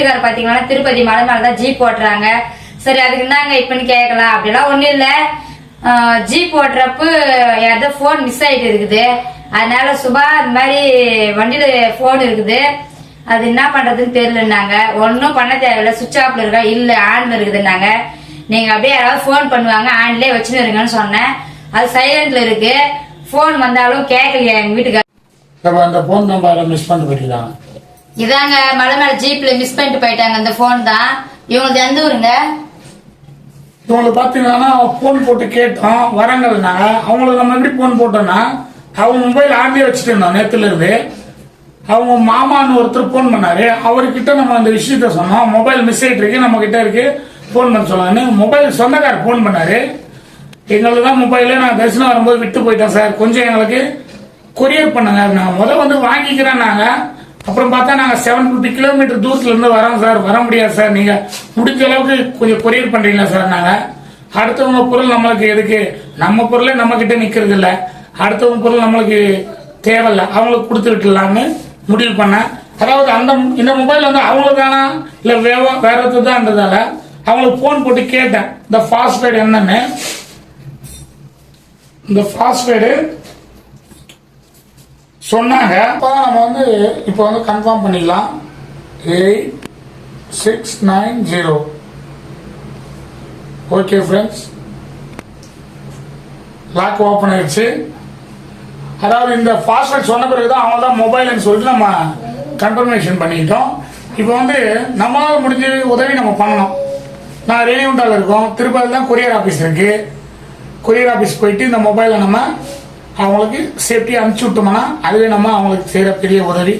வீட்டுக்காரர் பாத்தீங்கன்னா திருப்பதி மலை மேலதான் ஜீப் ஓட்டுறாங்க. சரி அதுக்கு இருந்தாங்க இப்பன்னு கேட்கலாம். அப்படிலாம் ஒண்ணும் இல்ல. ஜீப் ஓட்டுறப்ப ஏதோ போன் மிஸ் ஆயிட்டு இருக்குது. அதனால சுபா இந்த மாதிரி வண்டியில போன் இருக்குது. அது என்ன பண்றதுன்னு தெரியலன்னாங்க. ஒன்னும் பண்ண தேவையில்ல. சுவிட்ச் ஆஃப்ல இருக்கா? இல்ல ஆன்ல இருக்குதுன்னாங்க. நீங்க அப்படியே யாராவது ஃபோன் பண்ணுவாங்க ஆன்லயே வச்சுன்னு இருங்கன்னு சொன்னேன். அது சைலண்ட்ல இருக்கு. போன் வந்தாலும் கேட்கலையா எங்க வீட்டுக்காரர்? அந்த போன் நம்பரை மிஸ் பண்ணிட்டு போயிருக்காங்க இதாங்க மலை மேல ஜீப்ல மிஸ் பண்ணிட்டு போயிட்டாங்க அந்த போன் தான். இவங்களுக்கு எந்த ஊருங்க? இவங்களை பாத்தீங்கன்னா போன் போட்டு கேட்டோம் வரங்கள்னாங்க அவங்களுக்கு நம்ம எப்படி போன் போட்டோம்னா அவங்க மொபைல் ஆன்லயே வச்சுட்டு இருந்தோம் நேத்துல இருந்து. அவங்க மாமான்னு ஒருத்தர் போன் பண்ணாரு. அவர்கிட்ட நம்ம அந்த விஷயத்த சொன்னோம். மொபைல் மிஸ் ஆயிட்டு இருக்கு நம்ம கிட்ட இருக்கு போன் பண்ண சொன்னாங்க மொபைல் சொந்தக்காரர் போன் பண்ணாரு. எங்களுக்கு தான் மொபைல நான் தரிசனம் வரும்போது விட்டு போயிட்டேன் சார். கொஞ்சம் எங்களுக்கு கொரியர் பண்ணுங்க நான் முதல் வந்து வாங்கிக்கிறேன் நாங்க அப்புறம் பார்த்தா நாங்கள் செவன் ஃபிஃப்டி கிலோமீட்டர் தூரத்துலேருந்து வரோம் சார் வர முடியாது சார் நீங்கள் முடிஞ்ச அளவுக்கு கொஞ்சம் கொரியர் பண்ணுறீங்களா சார் நாங்கள் அடுத்தவங்க பொருள் நம்மளுக்கு எதுக்கு? நம்ம பொருளே நம்மக்கிட்ட நிற்கிறது இல்லை அடுத்தவங்க பொருள் நம்மளுக்கு தேவையில்ல. அவங்களுக்கு கொடுத்துக்கிட்டுலாம்னு முடிவு பண்ணேன். அதாவது அந்த இந்த மொபைல் வந்து அவங்களுக்கு தானா? இல்ல வேற வேற ஒருத்தர்தான்றதால அவங்களுக்கு ஃபோன் போட்டு கேட்டேன். இந்த பாஸ்வேர்டு என்னன்னு. இந்த பாஸ்வேர்டு சொன்னாங்க. அப்போ நம்ம வந்து இப்போ வந்து கன்ஃபார்ம் பண்ணிக்கலாம். Eight six nine zero okay friends lock open ஆயிடுச்சு. அதாவது இந்த பாஸ்வேர்ட் சொன்ன பிறகு தான் அவன் தான் மொபைல்னு சொல்லிட்டு நம்ம கன்ஃபர்மேஷன் பண்ணிக்கிட்டோம். இப்போ வந்து நம்மளால் முடிஞ்ச உதவி நம்ம பண்ணணும். நான் ரேணிகுண்டாவில் இருக்கோம். திருப்பதி தான் கொரியர் ஆஃபீஸ் இருக்கு. கொரியர் ஆஃபீஸ் போயிட்டு இந்த மொபைலை நம்ம அவங்களுக்கு சேஃப்டியாக அனுப்பிச்சி விட்டோம்னா அதுவே நம்ம அவங்களுக்கு செய்கிற பெரிய உதவி.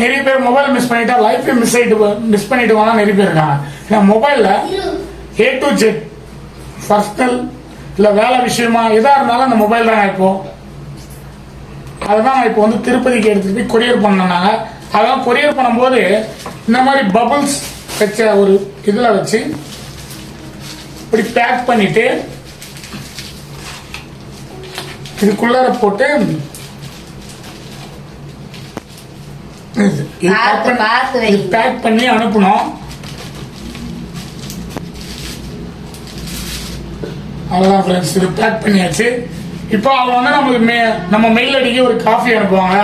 நிறைய பேர் மொபைல் மிஸ் பண்ணிட்டா லைஃபே மிஸ் ஆகிட்டு மிஸ் பண்ணிட்டு போனா நிறைய பேர் இருக்காங்க. ஏன்னா மொபைலில் ஏ டு ஜெட் பர்சனல் இல்லை வேலை விஷயமா எதாக இருந்தாலும் அந்த மொபைல் தான் இப்போ. அதுதான் நான் இப்போ வந்து திருப்பதிக்கு எடுத்துட்டு போய் கொரியர் பண்ணனாங்க அதெல்லாம் கொரியர் பண்ணும்போது இந்த மாதிரி பபுள்ஸ் வச்ச ஒரு இதில் வச்சு இப்படி பேக் பண்ணிட்டு இதுக்குள்ளார போட்டு பேக் பண்ணி அனுப்பணும். அவ்வளோதான் ஃப்ரெண்ட்ஸ் இது பேக் பண்ணியாச்சு. இப்போ அவங்க வந்து நம்மளுக்கு மே நம்ம மெயில் அடிக்க ஒரு காஃபி அனுப்புவாங்க.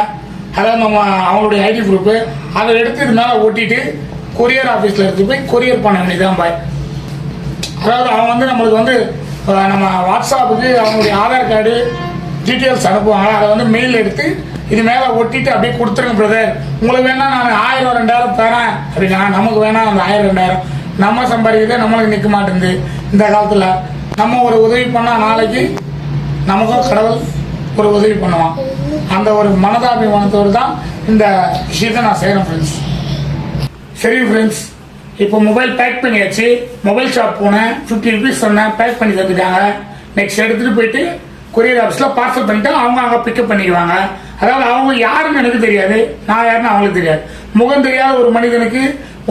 அதாவது நம்ம அவங்களுடைய ஐடி ப்ரூஃபு அதை எடுத்து இது மேலே ஒட்டிட்டு கொரியர் ஆஃபீஸில் எடுத்து போய் கொரியர் பண்ண வேண்டியதான் பாய் அதாவது அவங்க வந்து நம்மளுக்கு வந்து நம்ம வாட்ஸ்அப்புக்கு அவங்களுடைய ஆதார் கார்டு டீட்டெயில்ஸ் அனுப்புவாங்க அதை வந்து மெயில் எடுத்து இது மேலே ஒட்டிட்டு அப்படியே கொடுத்துருங்க பிரதர் உங்களுக்கு வேணா நான் ஆயிரம் ரெண்டாயிரம் தரேன். அப்படின்னா நமக்கு வேணா அந்த ஆயிரம் ரெண்டாயிரம். நம்ம சம்பாதிக்கிறதே நம்மளுக்கு நிற்க மாட்டேங்குது இந்த காலத்தில். நம்ம ஒரு உதவி பண்ணால் நாளைக்கு நமக்கும் கடவுள் ஒரு உதவி பண்ணுவான். அந்த ஒரு மனதாபிமானத்தோடு தான் இந்த விஷயத்தை நான் செய்கிறேன் ஃப்ரெண்ட்ஸ் சரி ஃப்ரெண்ட்ஸ் இப்போ மொபைல் பேக் பண்ணியாச்சு. மொபைல் ஷாப் போனேன். ஃபிஃப்டி ருபீஸ் சொன்னேன். பேக் பண்ணி தந்துட்டாங்க. நெக்ஸ்ட் எடுத்துகிட்டு போயிட்டு கொரியர் ஆஃபீஸில் பார்சல் பண்ணிட்டு அவங்க அங்கே பிக்கப் பண்ணிக்குவாங்க அதாவது அவங்க யாருன்னு எனக்கு தெரியாது. நான் யாருன்னு அவங்களுக்கு தெரியாது. முகம் தெரியாத ஒரு மனிதனுக்கு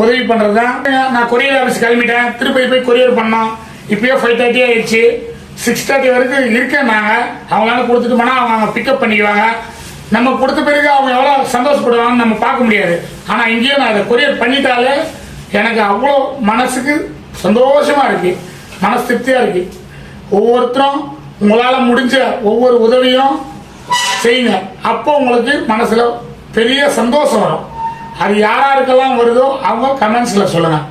உதவி பண்ணுறது தான் நான் கொரியர் ஆஃபீஸ் கிளம்பிட்டேன். திருப்பதி போய் கொரியர் பண்ணோம். இப்பயே ஃபைவ் தேர்ட்டி ஆயிடுச்சு. சிக்ஸ் தேர்ட்டி வரைக்கும் இருக்கேன் நாங்கள் அவங்களால கொடுத்துட்டு போனால் அவங்க அங்கே பிக்கப் பண்ணிக்குவாங்க நம்ம கொடுத்த பிறகு அவங்க எவ்வளோ சந்தோஷப்படுவாங்கன்னு நம்ம பார்க்க முடியாது. ஆனால் இங்கேயும் நான் அதை கொரியர் பண்ணிட்டாலே எனக்கு அவ்வளோ மனசுக்கு சந்தோஷமாக இருக்குது மனசு திருப்தியாக இருக்குது ஒவ்வொருத்தரும் உங்களால் முடிஞ்ச ஒவ்வொரு உதவியும் செய்யுங்க. அப்போ உங்களுக்கு மனசில் பெரிய சந்தோஷம் வரும். அது யாராருக்கெல்லாம் வருதோ அவங்க கமெண்ட்ஸில் சொல்லுங்கள்